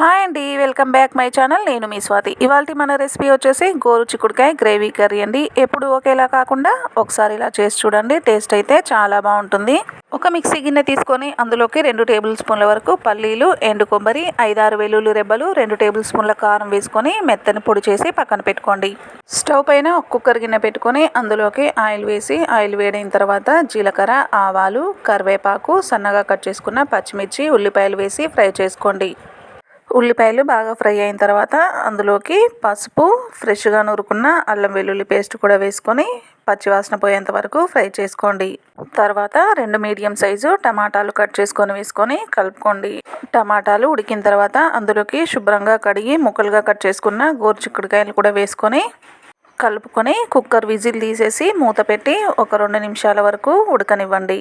Hi అండి welcome back my channel. నేను మీ స్వాతి. ఇవాళ మన రెసిపీ వచ్చేసి గోరు చిక్కుడుకాయ గ్రేవీ కర్రీ అండి. ఎప్పుడు ఒకేలా కాకుండా ఒకసారి ఇలా చేసి చూడండి. టేస్ట్ అయితే చాలా బాగుంటుంది. ఒక మిక్సీ గిన్నె తీసుకొని అందులోకి రెండు టేబుల్ స్పూన్ల వరకు పల్లీలు ఎండు కొబ్బరి ఐదారు వెల్లుల్లి రెబ్బలు రెండు టేబుల్ స్పూన్ల కారం వేసుకొని మెత్తని పొడి చేసి పక్కన పెట్టుకోండి. స్టవ్ పైన ఒక కుక్కర్ గిన్నె పెట్టుకొని అందులోకి ఆయిల్ వేసి ఆయిల్ వేడైన తర్వాత జీలకర్ర ఆవాలు కరివేపాకు సన్నగా కట్ చేసుకున్న పచ్చిమిర్చి ఉల్లిపాయలు వేసి ఫ్రై చేసుకోండి. ఉల్లిపాయలు బాగా ఫ్రై అయిన తర్వాత అందులోకి పసుపు ఫ్రెష్గా నూరుకున్న అల్లం వెల్లుల్లి పేస్ట్ కూడా వేసుకొని పచ్చివాసన పోయేంత వరకు ఫ్రై చేసుకోండి. తర్వాత రెండు మీడియం సైజు టమాటాలు కట్ చేసుకొని వేసుకొని కలుపుకోండి. టమాటాలు ఉడికిన తర్వాత అందులోకి శుభ్రంగా కడిగి ముక్కలుగా కట్ చేసుకున్న గోరుచిక్కుడుకాయలు కూడా వేసుకొని కలుపుకొని కుక్కర్ విజిల్ తీసేసి మూత పెట్టి ఒక రెండు నిమిషాల వరకు ఉడకనివ్వండి.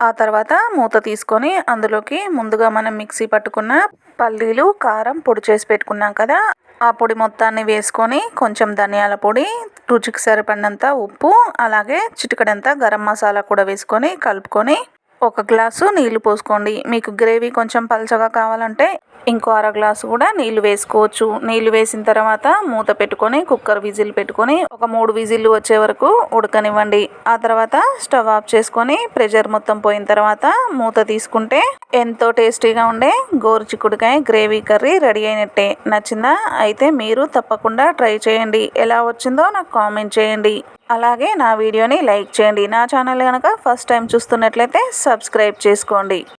ఆ తర్వాత మూత తీసుకొని అందులోకి ముందుగా మనం మిక్సీ పట్టుకున్న పల్లీలు కారం పొడి చేసి పెట్టుకున్నాం కదా. ఆ పొడి మొత్తాన్ని వేసుకొని కొంచెం ధనియాల పొడి రుచికి సరిపడినంత ఉప్పు అలాగే చిటికడంత గరం మసాలా కూడా వేసుకొని కలుపుకొని ఒక గ్లాసు నీళ్ళు పోసుకోండి. మీకు గ్రేవీ కొంచెం పలచగా కావాలంటే ఇంకో అర గ్లాసు కూడా నీళ్ళు వేసుకోవచ్చు. నీళ్ళు వేసిన తర్వాత మూత పెట్టుకొని కుక్కర్ విజిల్ పెట్టుకొని ఒక మూడు విజిల్లు వచ్చే వరకు ఉడకనివ్వండి. ఆ తర్వాత స్టవ్ ఆఫ్ చేసుకొని ప్రెషర్ మొత్తం పోయిన తర్వాత మూత తీసుకుంటే ఎంతో టేస్టీగా ఉండే గోరు చిక్కుడుకాయ గ్రేవీ కర్రీ రెడీ అయినట్టే. నచ్చిందా? అయితే మీరు తప్పకుండా ట్రై చేయండి. ఎలా వచ్చిందో నాకు కామెంట్ చేయండి. అలాగే నా వీడియోని లైక్ చేయండి. నా ఛానల్ కనుక ఫస్ట్ టైం చూస్తున్నట్లయితే సబ్స్క్రైబ్ చేసుకోండి.